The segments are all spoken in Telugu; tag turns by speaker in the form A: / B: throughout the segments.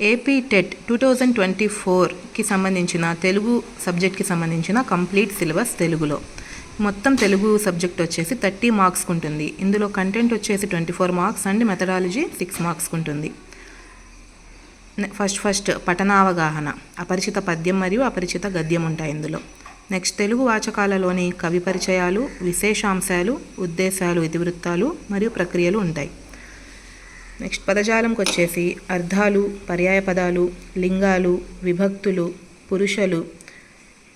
A: AP TET two thousand twenty ఫోర్కి సంబంధించిన తెలుగు సబ్జెక్ట్కి సంబంధించిన కంప్లీట్ సిలబస్ తెలుగులో. మొత్తం తెలుగు సబ్జెక్ట్ వచ్చేసి థర్టీ మార్క్స్కి ఉంటుంది ఇందులో కంటెంట్ వచ్చేసి twenty four marks and methodology six మార్క్స్కి ఉంటుంది నె- ఫస్ట్ ఫస్ట్ పఠనావగాహన అపరిచిత పద్యం మరియు అపరిచిత గద్యం ఉంటాయి ఇందులో. నెక్స్ట్ తెలుగు వాచకాలలోని కవి పరిచయాలు విశేషాంశాలు ఉద్దేశాలు ఇతివృత్తాలు మరియు ప్రక్రియలు ఉంటాయి. నెక్స్ట్ పదజాలంకి వచ్చేసి అర్థాలు పర్యాయ పదాలు లింగాలు విభక్తులు పురుషులు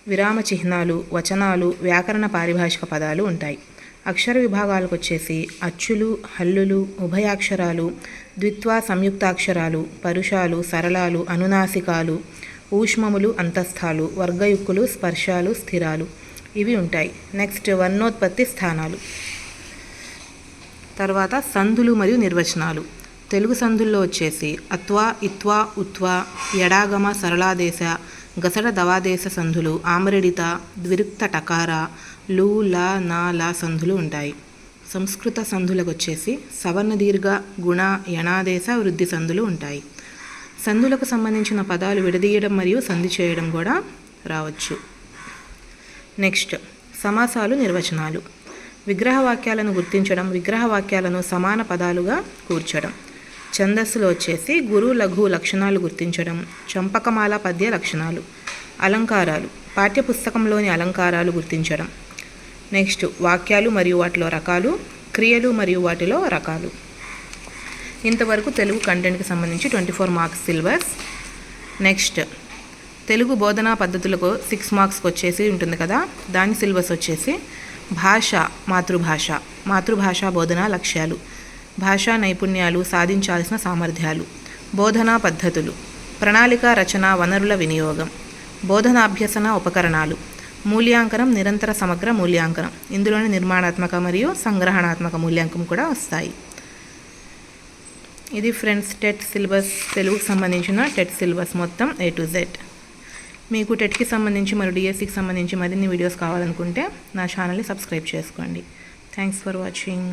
A: విరామ చిహ్నాలు వచనాలు వ్యాకరణ పారిభాషిక పదాలు ఉంటాయి. అక్షర విభాగాలకు వచ్చేసి అచ్చులు హల్లులు ఉభయాక్షరాలు ద్విత్వ సంయుక్తాక్షరాలు పరుషాలు సరళాలు అనునాసికాలు ఊష్మములు అంతస్థాలు వర్గయుక్కులు స్పర్శాలు స్థిరాలు. ఇవి ఉంటాయి. నెక్స్ట్ వర్ణోత్పత్తి స్థానాలు. తర్వాత సంధులు మరియు నిర్వచనాలు. తెలుగు సంధుల్లో వచ్చేసి అత్వా ఇత్వా ఉత్వా ఎడాగమ సరళాదేశ గసడ దవాదేశ సంధులు ఆమరిడిత ద్విరుక్త టకార లు ల నా లా సంధులు ఉంటాయి. సంస్కృత సంధులకు వచ్చేసి సవర్ణ దీర్ఘ గుణ యణాదేశ వృద్ధి సంధులు ఉంటాయి. సంధులకు సంబంధించిన పదాలు విడదీయడం మరియు సంధి చేయడం కూడా రావచ్చు. నెక్స్ట్ సమాసాలు నిర్వచనాలు. విగ్రహ వాక్యాలను గుర్తించడం విగ్రహ వాక్యాలను సమాన పదాలుగా కూర్చడం. ఛందస్సులో వచ్చేసి గురు లఘు లక్షణాలు గుర్తించడం చంపకమాల పద్య లక్షణాలు అలంకారాలు పాఠ్యపుస్తకంలోని అలంకారాలు గుర్తించడం. నెక్స్ట్ వాక్యాలు మరియు వాటిలో రకాలు క్రియలు మరియు వాటిలో రకాలు. ఇంతవరకు తెలుగు కంటెంట్కి సంబంధించి twenty four marks syllabus. Next Telugu బోధనా పద్ధతులకు సిక్స్ మార్క్స్కి వచ్చేసి ఉంటుంది కదా దాని సిలబస్ వచ్చేసి భాష మాతృభాష మాతృభాషా బోధనా లక్ష్యాలు. భాషా నైపుణ్యాలు సాధించాల్సిన సామర్థ్యాలు. బోధనా పద్ధతులు. ప్రణాళిక రచన వనరుల వినియోగం. బోధనాభ్యసన ఉపకరణాలు. మూల్యాంకనం నిరంతర సమగ్ర మూల్యాంకనం. ఇందులోని నిర్మాణాత్మక మరియు సంగ్రహణాత్మక మూల్యాంకనం కూడా వస్తాయి. ఇది ఫ్రెండ్స్ టెట్ సిలబస్ తెలుగుకు సంబంధించిన టెట్ సిలబస్ మొత్తం ఏ టు జెడ్ మీకు టెట్కి సంబంధించి మరియు డిఎస్సికి సంబంధించి మరిన్ని వీడియోస్ కావాలనుకుంటే నా ఛానల్ని సబ్స్క్రైబ్ చేసుకోండి. Thanks for watching